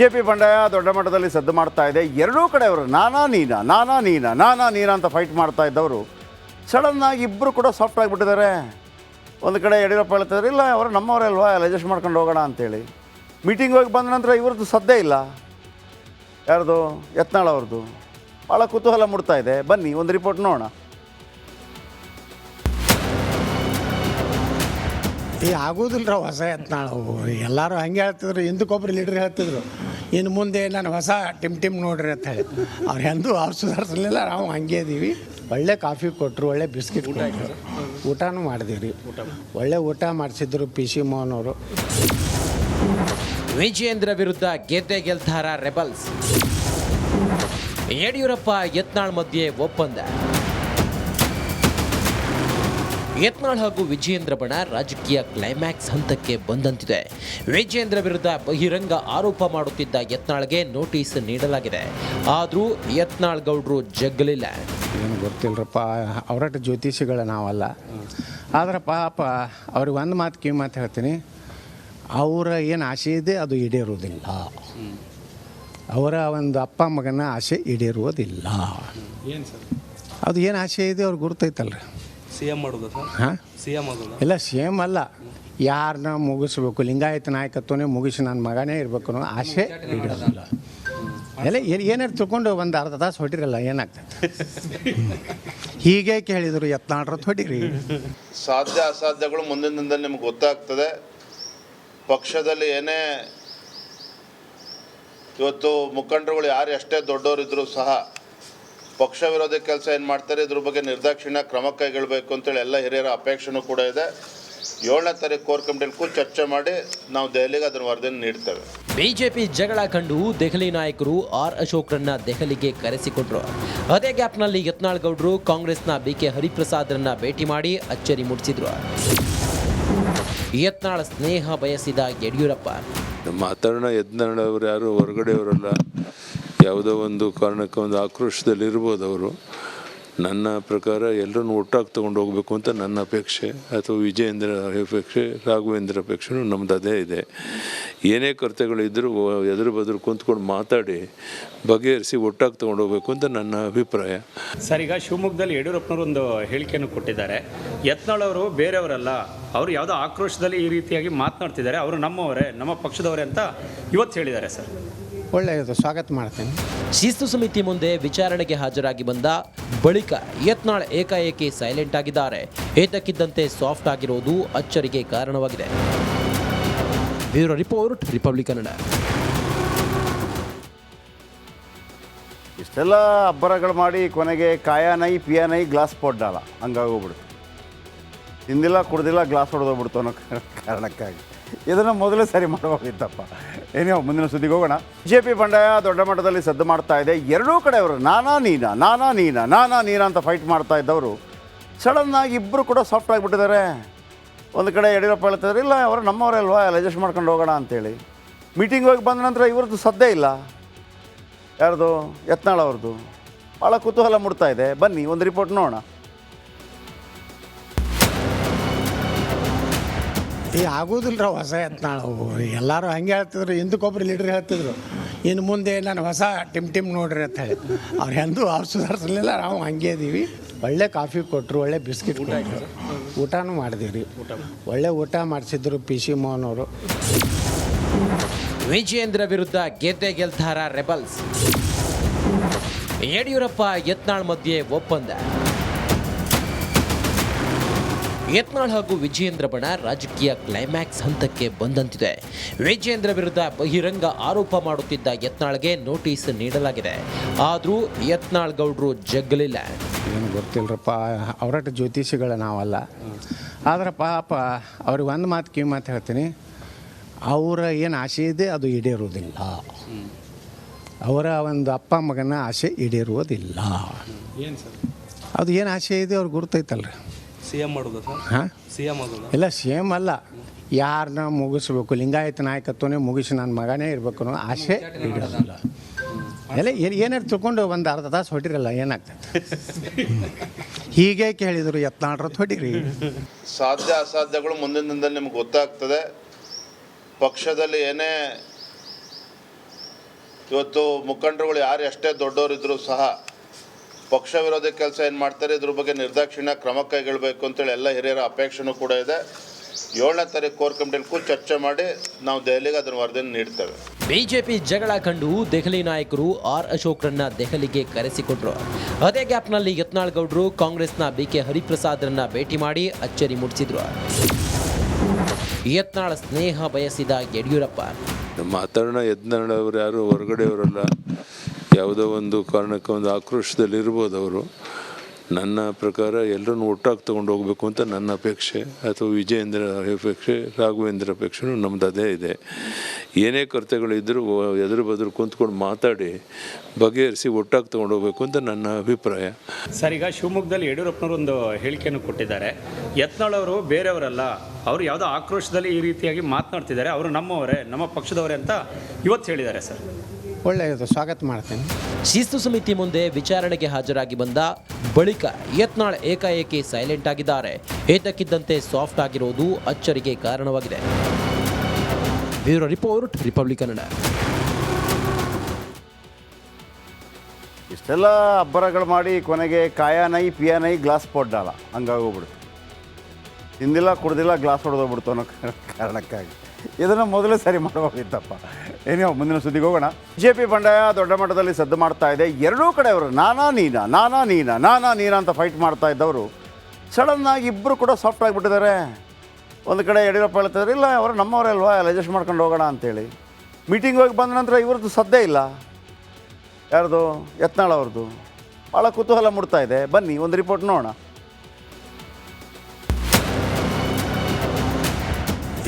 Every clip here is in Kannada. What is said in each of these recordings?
ಜೆ ಪಿ ಬಂಡಾಯ ದೊಡ್ಡ ಮಟ್ಟದಲ್ಲಿ ಸದ್ದು ಮಾಡ್ತಾ ಇದೆ. ಎರಡೂ ಕಡೆಯವರು ನಾನಾ ನೀನಾ ನಾನಾ ನೀನಾ ನಾನಾ ನೀನಾ ಅಂತ ಫೈಟ್ ಮಾಡ್ತಾ ಇದ್ದವರು. ಸಡನ್ನಾಗಿ ಇಬ್ಬರು ಕೂಡ ಸಾಫ್ಟ್ ಆಗಿಬಿಟ್ಟಿದ್ದಾರೆ. ಒಂದು ಕಡೆ ಯಡಿಯೂರಪ್ಪ ಹೇಳ್ತಿದ್ದಾರೆ ಇಲ್ಲ, ಅವರು ನಮ್ಮವರೇ ಅಲ್ವಾ ಅಡ್ಜಸ್ಟ್ ಮಾಡ್ಕೊಂಡು ಹೋಗೋಣ ಅಂತೇಳಿ. ಮೀಟಿಂಗ್ ಹೋಗಿ ಬಂದ ನಂತರ ಇವ್ರದ್ದು ಸದ್ದೇ ಇಲ್ಲ. ಯಾರ್ದು? ಯತ್ನಾಳ್ ಅವ್ರದ್ದು. ಭಾಳ ಕುತೂಹಲ ಮೂಡ್ತಾ ಇದೆ. ಬನ್ನಿ, ಒಂದು ರಿಪೋರ್ಟ್ ನೋಡೋಣ. ಈ ಆಗೋದಿಲ್ಲ ಹೊಸ ಎತ್ನಾಳ ಅವು ಎಲ್ಲರೂ ಹಂಗೆ ಹೇಳ್ತಿದ್ರು ಹಿಂದಕ್ಕೊಬ್ರು ಲೀಡ್ರ್ ಹೇಳ್ತಿದ್ರು. ಇನ್ನು ಮುಂದೆ ನಾನು ಹೊಸ ಟಿಮ್ ಟಿಮ್ ನೋಡ್ರಿ ಅಂತ ಹೇಳಿ. ಅವ್ರು ಎಂದೂ ಅವ್ರು ಸುಧಾರಿಸಲಿಲ್ಲ ನಾವು ಹಂಗೆ ಇದೀವಿ. ಒಳ್ಳೆ ಕಾಫಿ ಕೊಟ್ಟರು ಒಳ್ಳೆ ಬಿಸ್ಕಿಟ್ ಕೊಟ್ಟರು ಊಟನೂ ಮಾಡಿದೀವಿ ಒಳ್ಳೆ ಊಟ ಮಾಡಿಸಿದ್ರು ಪಿ ಸಿ ಮೋಹನ್ ಅವರು. ವಿಜಯೇಂದ್ರ ವಿರುದ್ಧ ಗೆದ್ದೆ ಗೆಲ್ತಾರ ರೆಬಲ್ಸ್. ಯಡಿಯೂರಪ್ಪ ಯತ್ನಾಳ್ ಮಧ್ಯೆ ಒಪ್ಪಂದ. ಯತ್ನಾಳ್ ಹಾಗೂ ವಿಜಯೇಂದ್ರ ಬಣ ರಾಜಕೀಯ ಕ್ಲೈಮ್ಯಾಕ್ಸ್ ಹಂತಕ್ಕೆ ಬಂದಂತಿದೆ. ವಿಜಯೇಂದ್ರ ವಿರುದ್ಧ ಬಹಿರಂಗ ಆರೋಪ ಮಾಡುತ್ತಿದ್ದ ಯತ್ನಾಳ್ಗೆ ನೋಟಿಸ್ ನೀಡಲಾಗಿದೆ. ಆದರೂ ಯತ್ನಾಳ್ ಗೌಡ್ರು ಜಗ್ಗಲಿಲ್ಲ. ಏನು ಗೊತ್ತಿಲ್ಲರಪ್ಪ ಅವರಟ ಜ್ಯೋತಿಷಿಗಳ ನಾವಲ್ಲ. ಆದ್ರೆ ಪಾಪ ಅವ್ರಿಗೆ ಒಂದು ಮಾತು ಕಿವಿ ಮಾತು ಹೇಳ್ತೀನಿ. ಅವರ ಏನು ಆಸೆ ಇದೆ ಅದು ಈಡೇರುವುದಿಲ್ಲ. ಅವರ ಒಂದು ಅಪ್ಪ ಮಗನ ಆಸೆ ಈಡೇರುವುದಿಲ್ಲ. ಏನು ಸರ್? ಅದು ಏನು ಆಸೆ ಇದೆ ಅವ್ರಿಗೆ ಗುರ್ತೈತಲ್ರಿ. ಸಿ ಎಂ ಮಾಡೋದು ಸರ್? ಹಾಂ? ಸಿ ಆಗೋದು? ಇಲ್ಲ ಸೇಮ್ ಅಲ್ಲ. ಯಾರನ್ನ ಮುಗಿಸ್ಬೇಕು ಲಿಂಗಾಯತ ನಾಯಕತ್ವನೇ ಮುಗಿಸಿ ನನ್ನ ಮಗನೇ ಇರಬೇಕು ಅನ್ನೋ ಆಸೆ ಇಲ್ಲ ಎಲ್ಲ ಏನು ಏನಾರು ತಿಳ್ಕೊಂಡು ಒಂದು ಅರ್ಧ ತಾಸು ಹೊಟ್ಟಿರಲ್ಲ ಏನಾಗ್ತದೆ? ಹೀಗೆ ಕೇಳಿದರು ಎತ್ನಾಡ್ರ ಹೊಡಿರಿ. ಸಾಧ್ಯ ಅಸಾಧ್ಯಗಳು ಮುಂದಿನ ದಿನದಲ್ಲಿ ನಿಮ್ಗೆ ಗೊತ್ತಾಗ್ತದೆ. ಪಕ್ಷದಲ್ಲಿ ಏನೇ ಇವತ್ತು ಮುಖಂಡರುಗಳು ಯಾರು ಎಷ್ಟೇ ದೊಡ್ಡವರಿದ್ರು ಸಹ ಪಕ್ಷ ವಿರೋಧಿ ಕೆಲಸ ಏನು ಮಾಡ್ತಾರೆ ಇದ್ರ ಬಗ್ಗೆ ನಿರ್ದಾಕ್ಷಿಣ್ಯ ಕ್ರಮ ಕೈಗೊಳ್ಳಬೇಕು ಅಂತೇಳಿ ಎಲ್ಲ ಹಿರಿಯರ ಅಪೇಕ್ಷೆನೂ ಕೂಡ ಇದೆ. ಏಳನೇ ತಾರೀಕು ಕೋರ್ ಕಮಿಟಿಯಲ್ಲಿ ಕೂತು ಚರ್ಚೆ ಮಾಡಿ ನಾವು ದೆಹಲಿಗೆ ಅದರ ವರದಿಯನ್ನು ನೀಡ್ತೇವೆ. ಬಿಜೆಪಿ ಜಗಳ ಕಂಡು ದೆಹಲಿ ನಾಯಕರು ಆರ್ ಅಶೋಕ್ರನ್ನ ದೆಹಲಿಗೆ ಕರೆಸಿಕೊಂಡ್ರು. ಅದೇ ಗ್ಯಾಪ್ನಲ್ಲಿ ಯತ್ನಾಳ್ ಗೌಡ್ರು ಕಾಂಗ್ರೆಸ್ನ ಬಿಕೆ ಹರಿಪ್ರಸಾದ್ರನ್ನ ಭೇಟಿ ಮಾಡಿ ಅಚ್ಚರಿ ಮೂಡಿಸಿದ್ರು. ಯತ್ನಾಳ್ ಸ್ನೇಹ ಬಯಸಿದ ಯಡಿಯೂರಪ್ಪ. ಯತ್ನಾಳ್ ಅವರ ಯಾರು? ಹೊರಗಡೆಯವರಲ್ಲ. ಯಾವುದೋ ಒಂದು ಕಾರಣಕ್ಕೆ ಒಂದು ಆಕ್ರೋಶದಲ್ಲಿ ಇರ್ಬೋದು ಅವರು. ನನ್ನ ಪ್ರಕಾರ ಎಲ್ಲರನ್ನು ಒಟ್ಟಾಗಿ ತೊಗೊಂಡು ಹೋಗಬೇಕು ಅಂತ ನನ್ನ ಅಪೇಕ್ಷೆ ಅಥವಾ ವಿಜಯೇಂದ್ರ ಅಪೇಕ್ಷೆ, ರಾಘವೇಂದ್ರ ಅಪೇಕ್ಷೆನೂ ನಮ್ಮದು ಅದೇ ಇದೆ. ಏನೇ ಕೊರತೆಗಳಿದ್ದರೂ ಎದುರು ಬದುರು ಕುಂತ್ಕೊಂಡು ಮಾತಾಡಿ, ಬಗೆಹರಿಸಿ ಒಟ್ಟಾಗಿ ತೊಗೊಂಡು ಹೋಗಬೇಕು ಅಂತ ನನ್ನ ಅಭಿಪ್ರಾಯ. ಸರ್, ಈಗ ಶಿವಮೊಗ್ಗದಲ್ಲಿ ಯಡಿಯೂರಪ್ಪನವರು ಒಂದು ಹೇಳಿಕೆಯನ್ನು ಕೊಟ್ಟಿದ್ದಾರೆ. ಯತ್ನಾಳವರು ಬೇರೆಯವರಲ್ಲ, ಅವರು ಯಾವುದೋ ಆಕ್ರೋಶದಲ್ಲಿ ಈ ರೀತಿಯಾಗಿ ಮಾತನಾಡ್ತಿದ್ದಾರೆ. ಅವರು ನಮ್ಮವರೇ, ನಮ್ಮ ಪಕ್ಷದವರೇ ಅಂತ ಇವತ್ತು ಹೇಳಿದ್ದಾರೆ ಸರ್. ಒಳ್ಳೆಯದು ಸ್ವಾಗತ ಮಾಡ್ತೇನೆ. ಶಿಸ್ತು ಸಮಿತಿ ಮುಂದೆ ವಿಚಾರಣೆಗೆ ಹಾಜರಾಗಿ ಬಂದ ಬಳಿಕ ಯತ್ನಾಳ್ ಏಕಾಏಕಿ ಸೈಲೆಂಟ್ ಆಗಿದ್ದಾರೆ. ಏತಕ್ಕಿದ್ದಂತೆ ಸಾಫ್ಟ್ ಆಗಿರೋದು ಅಚ್ಚರಿಗೆ ಕಾರಣವಾಗಿದೆ. Bureau report Republic Kannada. ಇಷ್ಟೆಲ್ಲ ಅಬ್ಬರಗಳು ಮಾಡಿ ಕೊನೆಗೆ ಕಾಯಾನೈ ಪಿಯಾನೈ ಗ್ಲಾಸ್ ಪೊಡ್ಡಲ್ಲ ಹಂಗಾಗೋಗ್ಬಿಡ್ತು ತಿಂದಿಲ್ಲ ಕುಡ್ದಿಲ್ಲ ಗ್ಲಾಸ್ ಹೊಡೆದೋಗ್ಬಿಡ್ತು ಅನ್ನೋ ಕಾರಣಕ್ಕಾಗಿ. ಇದನ್ನು ಮೊದಲೇ ಸರಿ ಮಾಡಬಹುದಿತ್ತಪ್ಪ ಏನೋ ಮುಂದಿನ ಸುದ್ದಿಗೆ ಹೋಗೋಣ. ಜೆ ಪಿ ಬಂಡಾಯ ದೊಡ್ಡ ಮಟ್ಟದಲ್ಲಿ ಸದ್ದು ಮಾಡ್ತಾ ಇದೆ. ಎರಡೂ ಕಡೆಯವರು ನಾನಾ ನೀನಾ ನಾನಾ ನೀನಾ, ನಾನಾ ನೀನ ಅಂತ ಫೈಟ್ ಮಾಡ್ತಾ ಇದ್ದವರು. ಸಡನ್ನಾಗಿ ಇಬ್ಬರು ಕೂಡ ಸಾಫ್ಟ್ ಆಗಿಬಿಟ್ಟಿದ್ದಾರೆ. ಒಂದು ಕಡೆ ಯಡಿಯೂರಪ್ಪ ಹೇಳ್ತಿದ್ದಾರೆ ಇಲ್ಲ, ಅವರು ನಮ್ಮವರೇ ಅಲ್ವಾ ಅಡ್ಜಸ್ಟ್ ಮಾಡ್ಕೊಂಡು ಹೋಗೋಣ ಅಂತೇಳಿ. ಮೀಟಿಂಗ್ ಹೋಗಿ ಬಂದ ನಂತರ ಇವ್ರದ್ದು ಸದ್ದೇ ಇಲ್ಲ. ಯಾರ್ದು? ಯತ್ನಾಳ್ ಅವ್ರದ್ದು. ಭಾಳ ಕುತೂಹಲ ಮೂಡ್ತಾ ಇದೆ. ಬನ್ನಿ, ಒಂದು ರಿಪೋರ್ಟ್ ನೋಡೋಣ. ಈ ಆಗೋದಿಲ್ಲ ಹೊಸ ಎತ್ನಾಳು ಎಲ್ಲರೂ ಹಂಗೆ ಹೇಳ್ತಿದ್ರು ಹಿಂದಕ್ಕೊಬ್ರು ಲೀಡ್ರ್ ಹೇಳ್ತಿದ್ರು. ಇನ್ನು ಮುಂದೆ ನಾನು ಹೊಸ ಟಿಮ್ ಟಿಮ್ ನೋಡ್ರಿ ಅಂತ ಹೇಳಿ. ಅವ್ರು ಎಂದೂ ಅವ್ರು ಸುಧಾರಿಸಲಿಲ್ಲ ನಾವು ಹಂಗೆ ಇದೀವಿ. ಒಳ್ಳೆ ಕಾಫಿ ಕೊಟ್ಟರು ಒಳ್ಳೆ ಬಿಸ್ಕಿಟ್ ಕೊಟ್ಟರು ಊಟನೂ ಮಾಡಿದೀವಿ ಒಳ್ಳೆ ಊಟ ಮಾಡಿಸಿದ್ರು ಪಿ ಸಿ ಮೋಹನ್ ಅವರು ವಿಜಯೇಂದ್ರ ವಿರುದ್ಧ ಗೆದ್ದೆ ಗೆಲ್ತಾರ ರೆಬಲ್ಸ್. ಯಡಿಯೂರಪ್ಪ ಯತ್ನಾಳ್ ಮಧ್ಯೆ ಒಪ್ಪಂದ. ಯತ್ನಾಳ್ ಹಾಗೂ ವಿಜಯೇಂದ್ರ ಬಣ ರಾಜಕೀಯ ಕ್ಲೈಮ್ಯಾಕ್ಸ್ ಹಂತಕ್ಕೆ ಬಂದಂತಿದೆ. ವಿಜಯೇಂದ್ರ ವಿರುದ್ಧ ಬಹಿರಂಗ ಆರೋಪ ಮಾಡುತ್ತಿದ್ದ ಯತ್ನಾಳ್ಗೆ ನೋಟಿಸ್ ನೀಡಲಾಗಿದೆ. ಆದರೂ ಯತ್ನಾಳ್ ಗೌಡ್ರು ಜಗ್ಗಲಿಲ್ಲ. ಏನು ಗೊತ್ತಿಲ್ಲರಪ್ಪ ಅವರಟ ಜ್ಯೋತಿಷಿಗಳ ನಾವಲ್ಲ. ಆದ್ರೆ ಪಾಪ ಅವ್ರಿಗೆ ಒಂದು ಮಾತು ಕಿವಿ ಮಾತು ಹೇಳ್ತೀನಿ. ಅವರ ಏನು ಆಸೆ ಇದೆ ಅದು ಈಡೇರುವುದಿಲ್ಲ. ಅವರ ಒಂದು ಅಪ್ಪ ಮಗನ ಆಸೆ ಈಡೇರುವುದಿಲ್ಲ. ಏನು ಸರ್? ಅದು ಏನು ಆಸೆ ಇದೆ ಅವ್ರಿಗೆ ಗುರ್ತೈತಲ್ರಿ. ಸಿ ಎಂ ಮಾಡೋದು ಸರ್? ಹಾಂ? ಸಿ ಆಗೋದು? ಇಲ್ಲ ಸೇಮ್ ಅಲ್ಲ. ಯಾರನ್ನ ಮುಗಿಸ್ಬೇಕು ಲಿಂಗಾಯತ ನಾಯಕತ್ವನೇ ಮುಗಿಸಿ ನನ್ನ ಮಗನೇ ಇರಬೇಕು ಅನ್ನೋ ಆಸೆ ಇಲ್ಲ ಎಲ್ಲ ಏನು ಏನಾರು ತಿಳ್ಕೊಂಡು ಒಂದು ಅರ್ಧ ತಾಸು ಹೊಟ್ಟಿರಲ್ಲ ಏನಾಗ್ತದೆ? ಹೀಗೆ ಕೇಳಿದರು ಯತ್ನಾಡ್ರತ್ ಹೊಡಿರಿ. ಸಾಧ್ಯ ಅಸಾಧ್ಯಗಳು ಮುಂದಿನ ದಿನದಲ್ಲಿ ನಿಮ್ಗೆ ಗೊತ್ತಾಗ್ತದೆ. ಪಕ್ಷದಲ್ಲಿ ಏನೇ ಇವತ್ತು ಮುಖಂಡರುಗಳು ಯಾರು ಎಷ್ಟೇ ದೊಡ್ಡವರಿದ್ದರೂ ಸಹ ಪಕ್ಷ ವಿರೋಧಿ ಕೆಲಸ ಏನು ಮಾಡ್ತಾರೆ ಇದ್ರ ಬಗ್ಗೆ ನಿರ್ದಾಕ್ಷಿಣ್ಯ ಕ್ರಮ ಕೈಗೊಳ್ಳಬೇಕು ಅಂತೇಳಿ ಎಲ್ಲ ಹಿರಿಯರ ಅಪೇಕ್ಷೆನೂ ಕೂಡ ಇದೆ. ಏಳನೇ ತಾರೀಕು ಕೋರ್ ಕಮಿಟಿಯಲ್ಲಿ ಕೂತು ಚರ್ಚೆ ಮಾಡಿ ನಾವು ದೆಹಲಿಗೆ ಅದರ ವರದಿಯನ್ನು ನೀಡ್ತೇವೆ. ಬಿಜೆಪಿ ಜಗಳ ಕಂಡು ದೆಹಲಿ ನಾಯಕರು ಆರ್ ಅಶೋಕ್ರನ್ನ ದೆಹಲಿಗೆ ಕರೆಸಿಕೊಂಡ್ರು ಅದೇ ಗ್ಯಾಪ್ನಲ್ಲಿ ಯತ್ನಾಳ್ ಗೌಡ್ರು ಕಾಂಗ್ರೆಸ್ನ ಬಿ ಕೆ ಹರಿಪ್ರಸಾದ್ರನ್ನ ಭೇಟಿ ಮಾಡಿ ಅಚ್ಚರಿ ಮೂಡಿಸಿದ್ರು. ಯತ್ನಾಳ್ ಸ್ನೇಹ ಬಯಸಿದ ಯಡಿಯೂರಪ್ಪ. ಮಾತಾಡೋಣ ಯತ್ನಾಳ್ ಅವರು ಯಾರು ಹೊರಗಡೆಯವರಲ್ಲ. ಯಾವುದೋ ಒಂದು ಕಾರಣಕ್ಕೆ ಒಂದು ಆಕ್ರೋಶದಲ್ಲಿ ಇರ್ಬೋದು ಅವರು. ನನ್ನ ಪ್ರಕಾರ ಎಲ್ಲರನ್ನು ಒಟ್ಟಾಗಿ ತೊಗೊಂಡು ಹೋಗಬೇಕು ಅಂತ ನನ್ನ ಅಪೇಕ್ಷೆ ಅಥವಾ ವಿಜಯೇಂದ್ರ ಅಪೇಕ್ಷೆ, ರಾಘವೇಂದ್ರ ಅಪೇಕ್ಷೆನೂ ನಮ್ಮದು ಅದೇ ಇದೆ. ಏನೇ ಕರ್ತವ್ಯಗಳಿದ್ದರೂ ಎದುರು ಬದುರು ಕುಂತ್ಕೊಂಡು ಮಾತಾಡಿ, ಬಗೆಹರಿಸಿ ಒಟ್ಟಾಗಿ ತೊಗೊಂಡು ಹೋಗಬೇಕು ಅಂತ ನನ್ನ ಅಭಿಪ್ರಾಯ. ಸರ್, ಈಗ ಶಿವಮೊಗ್ಗದಲ್ಲಿ ಯಡಿಯೂರಪ್ಪನವರು ಒಂದು ಹೇಳಿಕೆಯನ್ನು ಕೊಟ್ಟಿದ್ದಾರೆ. ಯತ್ನಾಳವರು ಬೇರೆಯವರಲ್ಲ, ಅವರು ಯಾವುದೋ ಆಕ್ರೋಶದಲ್ಲಿ ಈ ರೀತಿಯಾಗಿ ಮಾತನಾಡ್ತಿದ್ದಾರೆ. ಅವರು ನಮ್ಮವರೇ, ನಮ್ಮ ಪಕ್ಷದವರೇ ಅಂತ ಇವತ್ತು ಹೇಳಿದ್ದಾರೆ ಸರ್. ಒಳ್ಳೆಯದು ಸ್ವಾಗತ ಮಾಡ್ತೇನೆ. ಶಿಸ್ತು ಸಮಿತಿ ಮುಂದೆ ವಿಚಾರಣೆಗೆ ಹಾಜರಾಗಿ ಬಂದ ಬಳಿಕ ಯತ್ನಾಳ್ ಏಕಾಏಕಿ ಸೈಲೆಂಟ್ ಆಗಿದ್ದಾರೆ. ಏತಕ್ಕಿದ್ದಂತೆ ಸಾಫ್ಟ್ ಆಗಿರೋದು ಅಚ್ಚರಿಗೆ ಕಾರಣವಾಗಿದೆ. ಬ್ಯೂರೋ ರಿಪೋರ್ಟ್ ರಿಪಬ್ಲಿಕ್ ಕನ್ನಡ ಇಷ್ಟೆಲ್ಲ ಅಬ್ಬರಗಳು ಮಾಡಿ ಕೊನೆಗೆ ಕಾಯಾನೈ ಪಿಯಾನೈ ಗ್ಲಾಸ್ ಪೊಡ್ಡಲ್ಲ ಹಂಗಾಗೋಗ್ಬಿಡ್ತು ತಿಂದಿಲ್ಲ ಕುಡ್ದಿಲ್ಲ ಗ್ಲಾಸ್ ಹೊಡೆದೋಗ್ಬಿಡ್ತು ಅನ್ನೋ ಕಾರಣಕ್ಕಾಗಿ. ಇದನ್ನು ಮೊದಲೇ ಸರಿ ಮಾಡಬಹುದಿತ್ತಪ್ಪ ಏನೋ ಮುಂದಿನ ಸುದ್ದಿಗೆ ಹೋಗೋಣ. ಬಿಜೆಪಿ ಪಿ ಬಂಡಾಯ ದೊಡ್ಡ ಮಟ್ಟದಲ್ಲಿ ಸದ್ದು ಮಾಡ್ತಾ ಇದೆ. ಎರಡೂ ಕಡೆಯವರು, ನಾನಾ ನೀನಾ ನಾನಾ ನೀನಾ ನಾನಾ ನೀನಾ ಅಂತ ಫೈಟ್ ಮಾಡ್ತಾ ಇದ್ದವರು. ಸಡನ್ನಾಗಿ ಇಬ್ಬರು ಕೂಡ ಸಾಫ್ಟ್ ಆಗಿಬಿಟ್ಟಿದ್ದಾರೆ. ಒಂದು ಕಡೆ ಯಡಿಯೂರಪ್ಪ ಹೇಳ್ತಿದ್ದಾರೆ ಇಲ್ಲ, ಅವರು ನಮ್ಮವರೇ ಅಲ್ವಾ, ಎಲ್ಲ ಅಡ್ಜಸ್ಟ್ ಮಾಡ್ಕೊಂಡು ಹೋಗೋಣ ಅಂತೇಳಿ. ಮೀಟಿಂಗ್ ಹೋಗಿ ಬಂದ ನಂತರ ಇವ್ರದ್ದು ಸದ್ದೇ ಇಲ್ಲ. ಯಾರ್ದು? ಯತ್ನಾಳ್ ಅವ್ರದ್ದು. ಭಾಳ ಕುತೂಹಲ ಮೂಡ್ತಾ ಇದೆ. ಬನ್ನಿ, ಒಂದು ರಿಪೋರ್ಟ್ ನೋಡೋಣ.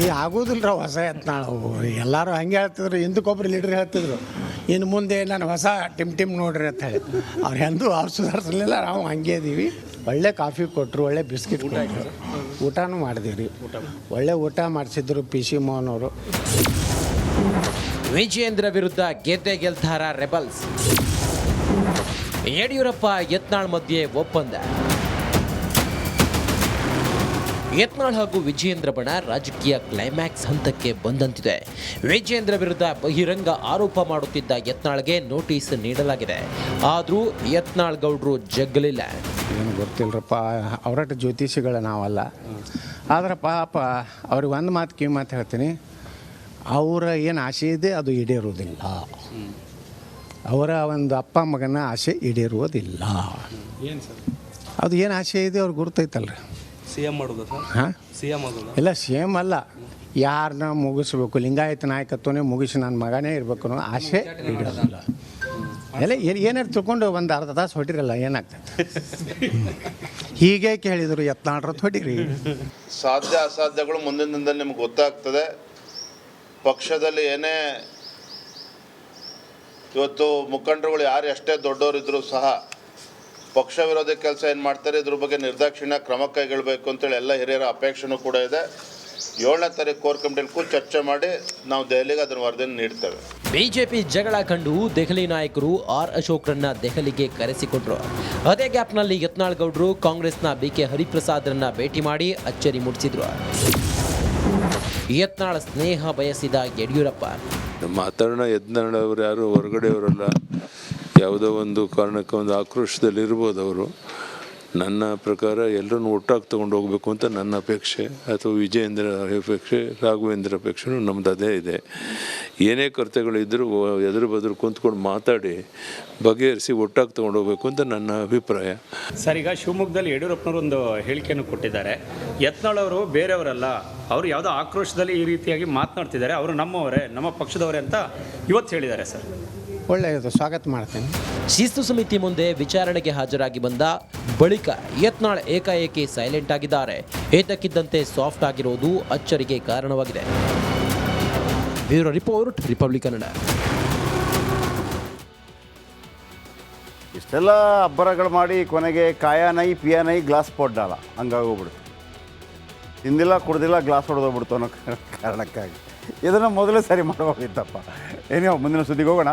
ಈ ಆಗೋದಿಲ್ಲ ಹೊಸ ಎತ್ನಾಳು ಎಲ್ಲರೂ ಹಂಗೆ ಹೇಳ್ತಿದ್ರು ಹಿಂದಕ್ಕೊಬ್ರು ಲೀಡ್ರ್ ಹೇಳ್ತಿದ್ರು. ಇನ್ನು ಮುಂದೆ ನಾನು ಹೊಸ ಟಿಮ್ ಟಿಮ್ ನೋಡ್ರಿ ಅಂತ ಹೇಳಿ. ಅವ್ರು ಎಂದೂ ಅವ್ರು ಸುಧಾರಿಸಲಿಲ್ಲ ನಾವು ಹಂಗೆ ಇದೀವಿ. ಒಳ್ಳೆ ಕಾಫಿ ಕೊಟ್ಟರು ಒಳ್ಳೆ ಬಿಸ್ಕಿಟ್ ಕೊಟ್ಟರು ಊಟನೂ ಮಾಡಿದೀವಿ ರೀ ಒಳ್ಳೆ ಊಟ ಮಾಡಿಸಿದ್ರು ಪಿ ಸಿ ಮೋಹನ್ ಅವರು ವಿಜಯೇಂದ್ರ ವಿರುದ್ಧ ಗೆದ್ದೆ ಗೆಲ್ತಾರ ರೆಬಲ್ಸ್. ಯಡಿಯೂರಪ್ಪ ಯತ್ನಾಳ್ ಮಧ್ಯೆ ಒಪ್ಪಂದ. ಯತ್ನಾಳ್ ಹಾಗೂ ವಿಜಯೇಂದ್ರ ಬಣ ರಾಜಕೀಯ ಕ್ಲೈಮ್ಯಾಕ್ಸ್ ಹಂತಕ್ಕೆ ಬಂದಂತಿದೆ. ವಿಜಯೇಂದ್ರ ವಿರುದ್ಧ ಬಹಿರಂಗ ಆರೋಪ ಮಾಡುತ್ತಿದ್ದ ಯತ್ನಾಳ್ಗೆ ನೋಟಿಸ್ ನೀಡಲಾಗಿದೆ. ಆದರೂ ಯತ್ನಾಳ್ ಗೌಡ್ರು ಜಗ್ಗಲಿಲ್ಲ. ಏನು ಗೊತ್ತಿಲ್ಲರಪ್ಪ ಅವರಟ್ಟು ಜ್ಯೋತಿಷಿಗಳ ನಾವಲ್ಲ. ಆದ್ರೆ ಪಾಪ ಅವ್ರಿಗೆ ಒಂದು ಮಾತು ಕಿವಿ ಮಾತು ಹೇಳ್ತೀನಿ. ಅವರ ಏನು ಆಸೆ ಇದೆ ಅದು ಈಡೇರುವುದಿಲ್ಲ. ಅವರ ಒಂದು ಅಪ್ಪ ಮಗನ ಆಸೆ ಈಡೇರುವುದಿಲ್ಲ. ಏನು ಸರ್? ಅದು ಏನು ಆಸೆ ಇದೆ ಅವ್ರಿಗೆ ಗುರ್ತೈತಲ್ರಿ. ಸಿ ಎಂ ಮಾಡೋದು ಸರ್? ಹಾಂ? ಸಿ ಎಂ ಆಗೋದು? ಇಲ್ಲ ಸೇಮ್ ಅಲ್ಲ. ಯಾರನ್ನ ಮುಗಿಸ್ಬೇಕು ಲಿಂಗಾಯತ ನಾಯಕತ್ವನೇ ಮುಗಿಸಿ ನನ್ನ ಮಗನೇ ಇರಬೇಕು ಅನ್ನೋ ಆಸೆ ಎಲ್ಲ ಏನು ಏನಾರು ತಿಳ್ಕೊಂಡು ಒಂದು ಅರ್ಧ ತಾಸು ಹೊಟ್ಟಿರಲ್ಲ ಏನಾಗ್ತದೆ? ಹೀಗೆ ಕೇಳಿದರು ಎತ್ನಾಡ್ರ ಹೊಟ್ಟಿರಿ ಸಾಧ್ಯ ಅಸಾಧ್ಯಗಳು ಮುಂದಿನ ದಿನದಲ್ಲಿ ನಿಮ್ಗೆ ಗೊತ್ತಾಗ್ತದೆ. ಪಕ್ಷದಲ್ಲಿ ಏನೇ ಇವತ್ತು ಮುಖಂಡರುಗಳು ಯಾರು ಎಷ್ಟೇ ದೊಡ್ಡವರಿದ್ದರೂ ಸಹ ಪಕ್ಷ ವಿರೋಧಿ ಕೆಲಸ ಏನು ಮಾಡ್ತಾರೆ ಇದ್ರ ಬಗ್ಗೆ ನಿರ್ದಾಕ್ಷಿಣ್ಯ ಕ್ರಮ ಕೈಗೊಳ್ಳಬೇಕು ಅಂತೇಳಿ ಎಲ್ಲ ಹಿರಿಯರ ಅಪೇಕ್ಷೆನೂ ಕೂಡ ಇದೆ. ಏಳನೇ ತಾರೀಕು ಕೋರ್ ಕಮಿಟಿಯಲ್ಲಿ ಕೂತು ಚರ್ಚೆ ಮಾಡಿ ನಾವು ದೆಹಲಿಗೆ ಅದನ್ನು ವರದಿಯನ್ನು ನೀಡ್ತೇವೆ. ಬಿಜೆಪಿ ಜಗಳ ಕಂಡು ದೆಹಲಿ ನಾಯಕರು ಆರ್ ಅಶೋಕ್ರನ್ನ ದೆಹಲಿಗೆ ಕರೆಸಿಕೊಂಡ್ರು. ಅದೇ ಗ್ಯಾಪ್ನಲ್ಲಿ ಯತ್ನಾಳ್ ಗೌಡ್ರು ಕಾಂಗ್ರೆಸ್ನ ಬಿಕೆ ಹರಿಪ್ರಸಾದ್ರನ್ನ ಭೇಟಿ ಮಾಡಿ ಅಚ್ಚರಿ ಮೂಡಿಸಿದ್ರು. ಯತ್ನಾಳ್ ಸ್ನೇಹ ಬಯಸಿದ ಯಡಿಯೂರಪ್ಪ. ಮಾತಾಡೋಣ ಯತ್ನಾಳ್ ಅವರು ಯಾರು ಹೊರಗಡೆಯವರಲ್ಲ. ಯಾವುದೋ ಒಂದು ಕಾರಣಕ್ಕೆ ಒಂದು ಆಕ್ರೋಶದಲ್ಲಿ ಇರ್ಬೋದು ಅವರು. ನನ್ನ ಪ್ರಕಾರ ಎಲ್ಲರನ್ನು ಒಟ್ಟಾಗಿ ತೊಗೊಂಡು ಹೋಗಬೇಕು ಅಂತ ನನ್ನ ಅಪೇಕ್ಷೆ ಅಥವಾ ವಿಜಯೇಂದ್ರ ಅಪೇಕ್ಷೆ, ರಾಘವೇಂದ್ರ ಅಪೇಕ್ಷೆನೂ ನಮ್ದು ಅದೇ ಇದೆ. ಏನೇ ಕರ್ತವ್ಯಗಳಿದ್ದರೂ ಎದುರು ಬದುರು ಕುಂತ್ಕೊಂಡು ಮಾತಾಡಿ, ಬಗೆಹರಿಸಿ ಒಟ್ಟಾಗಿ ತೊಗೊಂಡು ಹೋಗಬೇಕು ಅಂತ ನನ್ನ ಅಭಿಪ್ರಾಯ. ಸರ್, ಈಗ ಶಿವಮೊಗ್ಗದಲ್ಲಿ ಯಡಿಯೂರಪ್ಪನವರು ಒಂದು ಹೇಳಿಕೆಯನ್ನು ಕೊಟ್ಟಿದ್ದಾರೆ. ಯತ್ನಾಳವರು ಬೇರೆಯವರಲ್ಲ, ಅವರು ಯಾವುದೋ ಆಕ್ರೋಶದಲ್ಲಿ ಈ ರೀತಿಯಾಗಿ ಮಾತನಾಡ್ತಿದ್ದಾರೆ. ಅವರು ನಮ್ಮವರೇ, ನಮ್ಮ ಪಕ್ಷದವರೇ ಅಂತ ಇವತ್ತು ಹೇಳಿದ್ದಾರೆ ಸರ್. ಒಳ್ಳೆಯದು. ಸ್ವಾಗತ ಮಾಡ್ತೇನೆ. ಶಿಸ್ತು ಸಮಿತಿ ಮುಂದೆ ವಿಚಾರಣೆಗೆ ಹಾಜರಾಗಿ ಬಂದ ಬಳಿಕ ಯತ್ನಾಳ್ ಏಕಾಏಕಿ ಸೈಲೆಂಟ್ ಆಗಿದ್ದಾರೆ. ಏತಕ್ಕಿದ್ದಂತೆ ಸಾಫ್ಟ್ ಆಗಿರೋದು ಅಚ್ಚರಿಗೆ ಕಾರಣವಾಗಿದೆ. ಬ್ಯೂರೋ ರಿಪೋರ್ಟ್ ರಿಪಬ್ಲಿಕ್ ಕನ್ನಡ ಇಷ್ಟೆಲ್ಲ ಅಬ್ಬರಗಳು ಮಾಡಿ ಕೊನೆಗೆ ಕಾಯಾನೈ ಪಿಯಾನೈ ಗ್ಲಾಸ್ ಪೊಡ್ಡಲ್ಲ ಹಂಗಾಗೋಗ್ಬಿಡ್ತು ತಿಂದಿಲ್ಲ ಕುಡ್ದಿಲ್ಲ ಗ್ಲಾಸ್ ಹೊಡೆದೋಗ್ಬಿಡ್ತು ಅನ್ನೋ ಕಾರಣಕ್ಕಾಗಿ. ಇದನ್ನು ಮೊದಲೇ ಸರಿ ಮಾಡಬಹುದಿತ್ತಪ್ಪ ಏನೋ ಮುಂದಿನ ಸುದ್ದಿಗೆ ಹೋಗೋಣ.